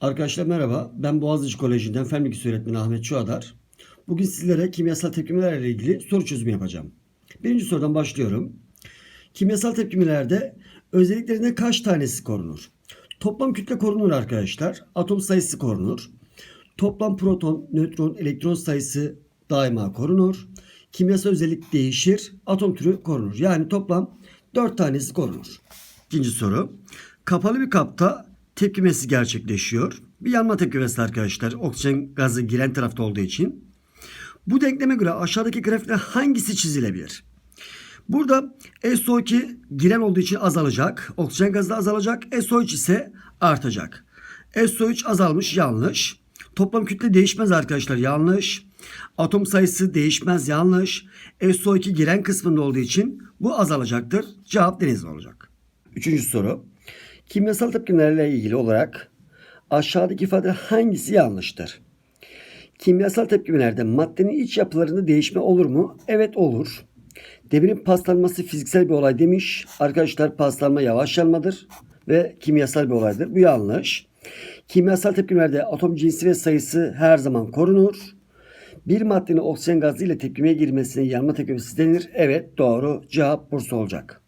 Arkadaşlar merhaba. Ben Boğaziçi Koleji'nden Fen Bilgisi Öğretmeni Ahmet Çuadar. Bugün sizlere kimyasal tepkimelerle ilgili soru çözümü yapacağım. Birinci sorudan başlıyorum. Kimyasal tepkimelerde özelliklerinden kaç tanesi korunur? Toplam kütle korunur arkadaşlar. Atom sayısı korunur. Toplam proton, nötron, elektron sayısı daima korunur. Kimyasal özellik değişir. Atom türü korunur. Yani toplam 4 tanesi korunur. İkinci soru. Kapalı bir kapta tepkimesi gerçekleşiyor. Bir yanma tepkimesi arkadaşlar. Oksijen gazı giren tarafta olduğu için. Bu denkleme göre aşağıdaki grafikte hangisi çizilebilir? Burada SO2 giren olduğu için azalacak. Oksijen gazı da azalacak. SO3 ise artacak. SO3 azalmış yanlış. Toplam kütle değişmez arkadaşlar yanlış. Atom sayısı değişmez yanlış. SO2 giren kısmında olduğu için bu azalacaktır. Cevap deniz olacak. Üçüncü soru. Kimyasal tepkimelerle ilgili olarak aşağıdaki ifade hangisi yanlıştır? Kimyasal tepkimelerde maddenin iç yapılarında değişme olur mu? Evet olur. Demirin paslanması fiziksel bir olay demiş. Arkadaşlar paslanma yavaş yanmadır ve kimyasal bir olaydır. Bu yanlış. Kimyasal tepkimelerde atom cinsi ve sayısı her zaman korunur. Bir maddenin oksijen gazı ile tepkimeye girmesine yanma tepkimesi denir. Evet doğru. Cevap Bursa olacak.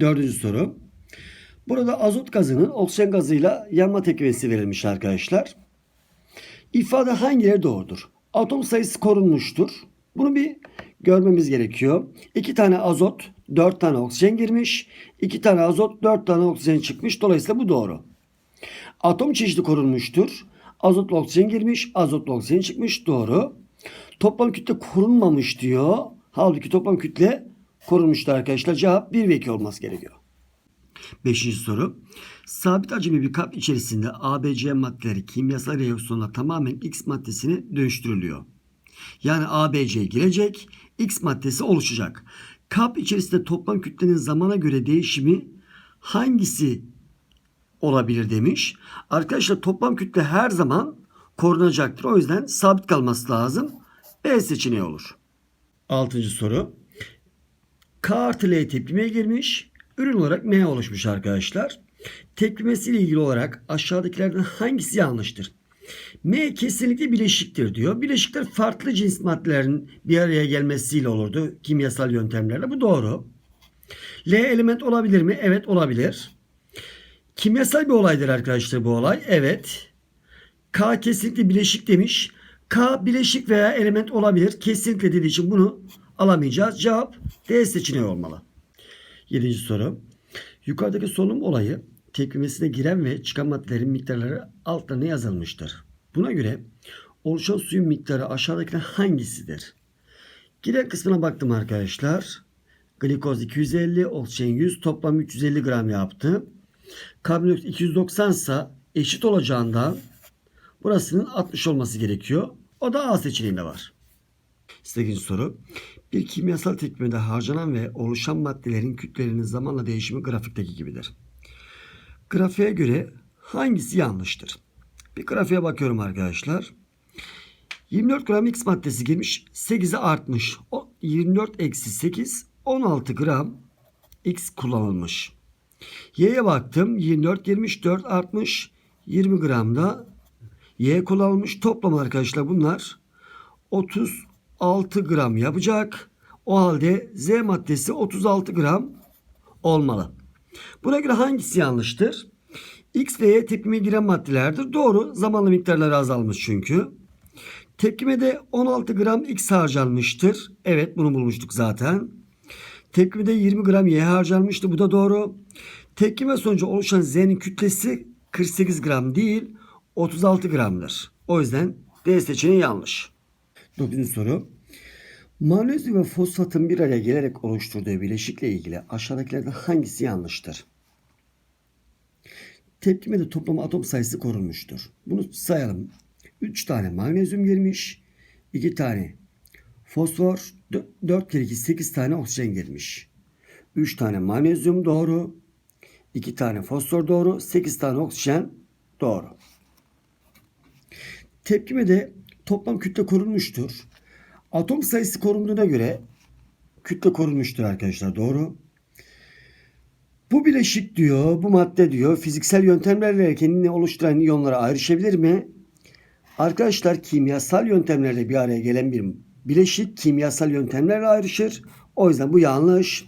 Dördüncü soru. Burada azot gazının oksijen gazıyla yanma tepkimesi verilmiş arkadaşlar. İfade hangileri doğrudur? Atom sayısı korunmuştur. Bunu bir görmemiz gerekiyor. 2 tane azot, 4 tane oksijen girmiş. 2 tane azot, 4 tane oksijen çıkmış. Dolayısıyla bu doğru. Atom çeşidi korunmuştur. Azotlu oksijen girmiş, azotlu oksijen çıkmış. Doğru. Toplam kütle korunmamış diyor. Halbuki toplam kütle korunmuştu arkadaşlar. Cevap 1 ve 2 olması gerekiyor. Beşinci soru. Sabit hacimli bir kap içerisinde ABC maddeleri kimyasal reaksiyonla tamamen X maddesine dönüştürülüyor. Yani ABC girecek, X maddesi oluşacak. Kap içerisinde toplam kütlenin zamana göre değişimi hangisi olabilir demiş. Arkadaşlar toplam kütle her zaman korunacaktır. O yüzden sabit kalması lazım. B seçeneği olur. Altıncı soru. K artı L tepkimeye girmiş. Ürün olarak M oluşmuş arkadaşlar. Tepkimesiyle ilgili olarak aşağıdakilerden hangisi yanlıştır? M kesinlikle bileşiktir diyor. Bileşikler farklı cins maddelerin bir araya gelmesiyle olurdu kimyasal yöntemlerle. Bu doğru. L element olabilir mi? Evet olabilir. Kimyasal bir olaydır arkadaşlar bu olay. Evet. K kesinlikle bileşik demiş. K bileşik veya element olabilir. Kesinlikle dediği için bunu alamayacağız. Cevap D seçeneği olmalı. Yedinci soru. Yukarıdaki solunum olayı tepkimesine giren ve çıkan maddelerin miktarları altlarına yazılmıştır. Buna göre oluşan suyun miktarı aşağıdakiler hangisidir? Giren kısmına baktım arkadaşlar. Glikoz 250, oksijen 100, toplam 350 gram yaptı. Karbondioksit 290 ise eşit olacağından burasının 60 olması gerekiyor. O da A seçeneğinde var. 8. soru. Bir kimyasal tepkimede harcanan ve oluşan maddelerin kütlelerinin zamanla değişimi grafikteki gibidir. Grafiğe göre hangisi yanlıştır? Bir grafiğe bakıyorum arkadaşlar. 24 gram X maddesi girmiş. 8'e artmış. O 24 eksi 8 16 gram X kullanılmış. Y'ye baktım. 24 girmiş 4 artmış. 20 gram da Y kullanılmış. Toplam arkadaşlar bunlar 36 gram yapacak. O halde Z maddesi 36 gram olmalı. Buna göre hangisi yanlıştır? X ve Y tepkime giren maddelerdir. Doğru. Zamanla miktarları azalmış çünkü. Tepkimede 16 gram X harcanmıştır. Evet bunu bulmuştuk zaten. Tepkimede 20 gram Y harcanmıştı. Bu da doğru. Tepkime sonucu oluşan Z'nin kütlesi 48 gram değil 36 gramdır. O yüzden D seçeneği yanlış. 9. soru. Magnezyum ve fosfatın bir araya gelerek oluşturduğu bileşikle ilgili aşağıdakilerden hangisi yanlıştır? Tepkimede toplam atom sayısı korunmuştur. Bunu sayalım. 3 tane magnezyum girmiş. 2 tane fosfor. 4 kere 2 8 tane oksijen girmiş. 3 tane magnezyum doğru. 2 tane fosfor doğru. 8 tane oksijen doğru. Tepkimede toplam kütle korunmuştur. Atom sayısı korunduğuna göre kütle korunmuştur arkadaşlar. Doğru. Bu bileşik diyor, bu madde diyor fiziksel yöntemlerle kendini oluşturan iyonlara ayrışabilir mi? Arkadaşlar kimyasal yöntemlerle bir araya gelen bir bileşik kimyasal yöntemlerle ayrışır. O yüzden bu yanlış.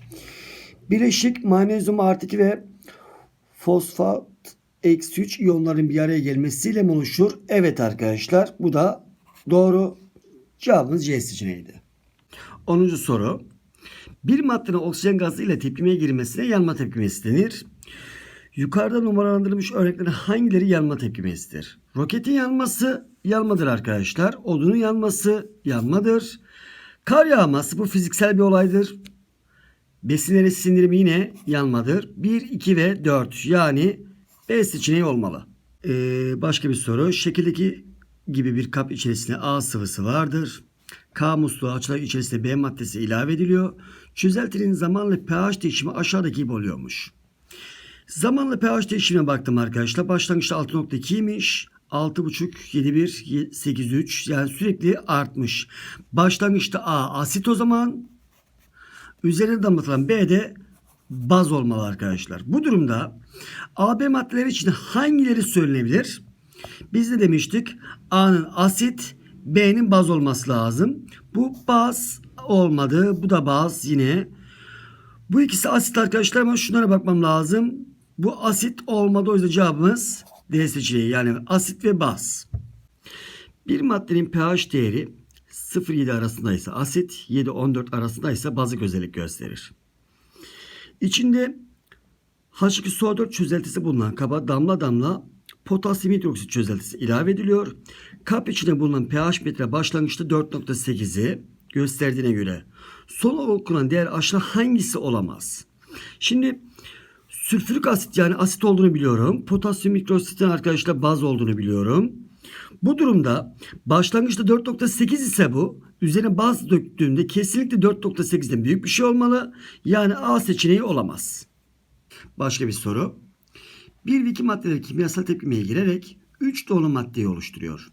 Bileşik magnezyum artı 2 ve fosfat eksi 3 iyonların bir araya gelmesiyle mi oluşur? Evet arkadaşlar bu da doğru. Cevabımız C seçeneğiydi. 10. soru. Bir maddenin oksijen gazı ile tepkimeye girmesine yanma tepkimesi denir. Yukarıda numaralandırılmış örneklerin hangileri yanma tepkimesidir? Roketin yanması yanmadır arkadaşlar. Odunun yanması yanmadır. Kar yağması bu fiziksel bir olaydır. Besinlerin sindirimi yine yanmadır. 1, 2 ve 4 yani B seçeneği olmalı. Ee, başka bir soru. Şekildeki gibi bir kap içerisinde A sıvısı vardır. K musluğu açılarak içerisinde B maddesi ilave ediliyor. Çözeltinin zamanla pH değişimi aşağıdaki gibi oluyormuş. Zamanla pH değişimine baktım arkadaşlar. Başlangıçta 6.2'ymiş. 6.5, 7.1, 8.3 yani sürekli artmış. Başlangıçta A asit o zaman. Üzerine damlatılan B de baz olmalı arkadaşlar. Bu durumda AB maddeleri için hangileri söylenebilir? Biz de demiştik A'nın asit, B'nin baz olması lazım. Bu baz olmadı. Bu da baz yine. Bu ikisi asit arkadaşlar ama şunlara bakmam lazım. Bu asit olmadı o yüzden cevabımız D seçeneği yani asit ve baz. Bir maddenin pH değeri 0-7 arasındaysa asit, 7-14 arasındaysa bazık özellik gösterir. İçinde H2SO4 çözeltisi bulunan kaba damla damla potasyum hidroksit çözeltisi ilave ediliyor. Kap içinde bulunan pH metre başlangıçta 4.8'i gösterdiğine göre son okunan değer aşağı hangisi olamaz? Şimdi sülfürik asit yani asit olduğunu biliyorum. Potasyum mikrositin arkadaşlar baz olduğunu biliyorum. Bu durumda başlangıçta 4.8 ise bu üzerine baz döktüğümde kesinlikle 4.8'den büyük bir şey olmalı. Yani A seçeneği olamaz. Başka bir soru. Bir ve iki maddeler kimyasal tepkimeye girerek 3 dolu maddeyi oluşturuyor.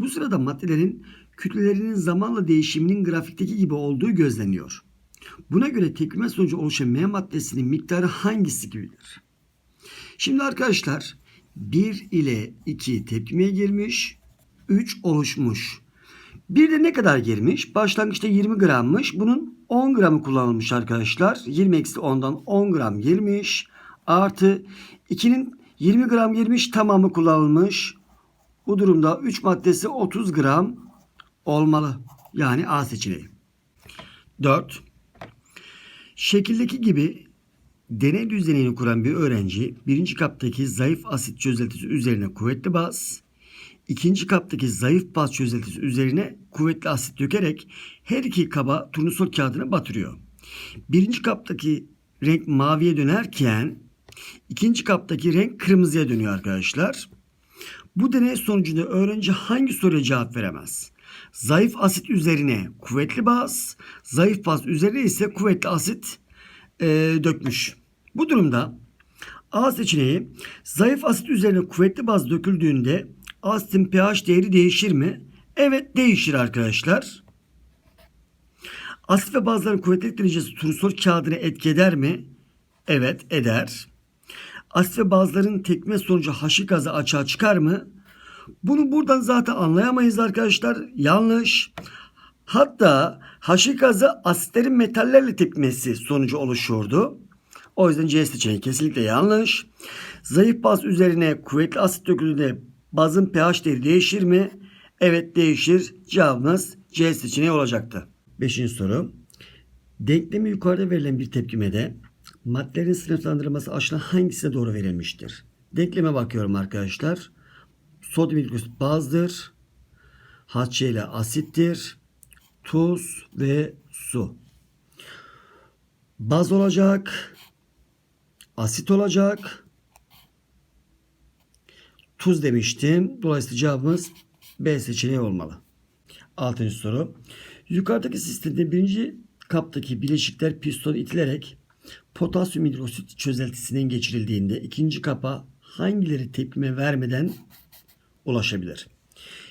Bu sırada maddelerin kütlelerinin zamanla değişiminin grafikteki gibi olduğu gözleniyor. Buna göre tepkime sonucu oluşan M maddesinin miktarı hangisi gibidir? Şimdi arkadaşlar 1 ile 2 tepkimeye girmiş, 3 oluşmuş. Bir de ne kadar girmiş? Başlangıçta 20 grammış. Bunun 10 gramı kullanılmış arkadaşlar. 20 eksi 10'dan 10 gram girmiş. Artı 2'nin 20 gram girmiş tamamı kullanılmış. Bu durumda 3 maddesi 30 gram olmalı. Yani A seçeneği. 4. Şekildeki gibi deney düzenini kuran bir öğrenci birinci kaptaki zayıf asit çözeltisi üzerine kuvvetli baz, ikinci kaptaki zayıf baz çözeltisi üzerine kuvvetli asit dökerek her iki kaba turnusol kağıdını batırıyor. Birinci kaptaki renk maviye dönerken ikinci kaptaki renk kırmızıya dönüyor arkadaşlar. Bu deney sonucunda öğrenci hangi soruya cevap veremez? Zayıf asit üzerine kuvvetli baz, zayıf baz üzerine ise kuvvetli asit e, dökmüş. Bu durumda A seçeneği zayıf asit üzerine kuvvetli baz döküldüğünde asitin pH değeri değişir mi? Evet değişir arkadaşlar. Asit ve bazların kuvvetlilik derecesi turnusol kağıdına etki eder mi? Evet eder. Asit ve bazların tekme sonucu haşi gazı açığa çıkar mı? Bunu buradan zaten anlayamayız arkadaşlar. Yanlış. Hatta haşi gazı asitlerin metallerle tepkimesi sonucu oluşuyordu. O yüzden C seçeneği kesinlikle yanlış. Zayıf baz üzerine kuvvetli asit döküldüğünde bazın pH değeri değişir mi? Evet değişir. Cevabımız C seçeneği olacaktı. Beşinci soru. Denklemi yukarıda verilen bir tepkimede maddelerin sınıflandırılması aşağıdan hangisine doğru verilmiştir? Denkleme bakıyorum arkadaşlar. Sodyum hidroksit bazdır. HCl asittir. Tuz ve su. Baz olacak. Asit olacak. Tuz demiştim. Dolayısıyla cevabımız B seçeneği olmalı. Altıncı soru. Yukarıdaki sistemde birinci kaptaki bileşikler piston itilerek potasyum hidroksit çözeltisinden geçirildiğinde ikinci kapa hangileri tepkime vermeden ulaşabilir?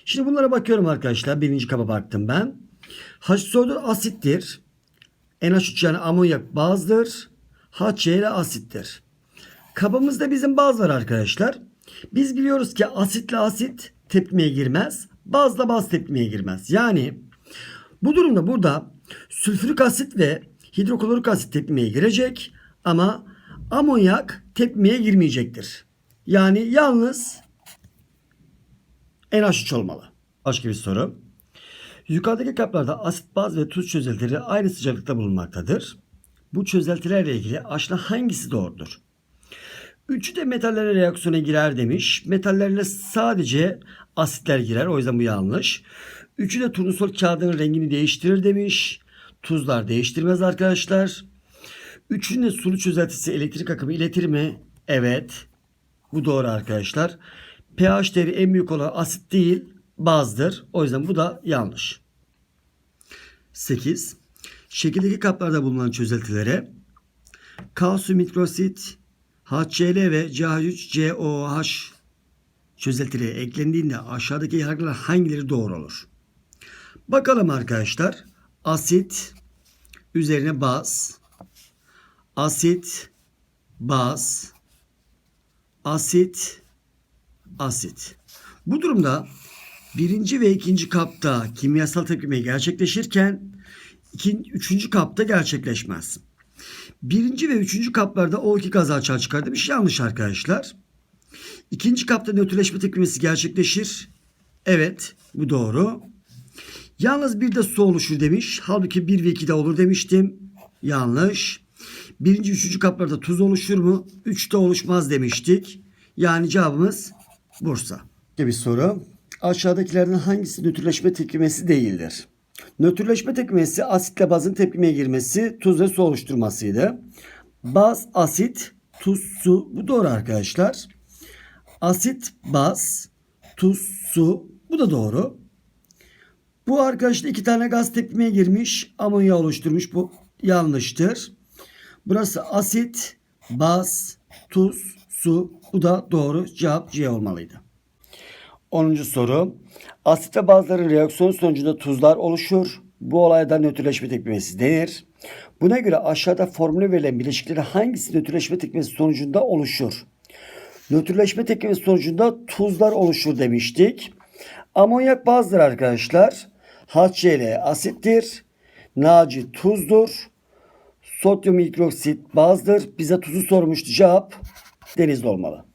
Şimdi bunlara bakıyorum arkadaşlar. Birinci kaba baktım ben. H2O4 asittir. NH3 yani amonyak bazdır. HCl asittir. Kabımızda bizim baz var arkadaşlar. Biz biliyoruz ki asitle asit tepkimeye girmez. Bazla baz tepkimeye girmez. Yani bu durumda burada sülfürik asit ve hidroklorik asit tepkimeye girecek ama amonyak tepkimeye girmeyecektir. Yani yalnız NH3 olmalı. Başka bir soru. Yukarıdaki kaplarda asit, baz ve tuz çözeltileri aynı sıcaklıkta bulunmaktadır. Bu çözeltilerle ilgili aşağıda hangisi doğrudur? Üçü de metallerle reaksiyona girer demiş. Metallerle sadece asitler girer. O yüzden bu yanlış. Üçü de turnusol kağıdının rengini değiştirir demiş. Tuzlar değiştirmez arkadaşlar. Üçünün sulu çözeltisi elektrik akımı iletir mi? Evet. Bu doğru arkadaşlar. pH değeri en büyük olan asit değil bazdır. O yüzden bu da yanlış. 8. Şekildeki kaplarda bulunan çözeltilere kalsiyum hidrosit, HCl ve CH3COOH çözeltileri eklendiğinde aşağıdaki yargılar hangileri doğru olur? Bakalım arkadaşlar. Asit üzerine baz, asit, baz, asit, asit. Bu durumda birinci ve ikinci kapta kimyasal tepkime gerçekleşirken ikinci, üçüncü kapta gerçekleşmez. Birinci ve üçüncü kaplarda O2 gazı açığa çıkar demiş. Yanlış arkadaşlar. İkinci kapta nötrleşme tepkimesi gerçekleşir. Evet bu doğru. Yalnız bir de su oluşur demiş. Halbuki 1 ve 2'de olur demiştim. Yanlış. Birinci, üçüncü kaplarda tuz oluşur mu? Üçte oluşmaz demiştik. Yani cevabımız Bursa. Bir soru. Aşağıdakilerden hangisi nötrleşme tepkimesi değildir? Nötrleşme tepkimesi asitle bazın tepkimeye girmesi, tuz ve su oluşturmasıydı. Baz, asit, tuz, su. Bu doğru arkadaşlar. Asit, baz, tuz, su. Bu da doğru. Bu arkadaşlar iki tane gaz tepkimeye girmiş. Amonya oluşturmuş. Bu yanlıştır. Burası asit, baz, tuz, su. Bu da doğru. Cevap C olmalıydı. 10. soru. Asit ve bazların reaksiyon sonucunda tuzlar oluşur. Bu olayda nötrleşme tepkimesi denir. Buna göre aşağıda formülü verilen bileşikleri hangisi nötrleşme tepkimesi sonucunda oluşur? Nötrleşme tepkimesi sonucunda tuzlar oluşur demiştik. Amonyak bazdır arkadaşlar. HCl asittir. Naci tuzdur. Sodyum hidroksit bazdır. Bize tuzu sormuştu. Cevap denizli olmalı.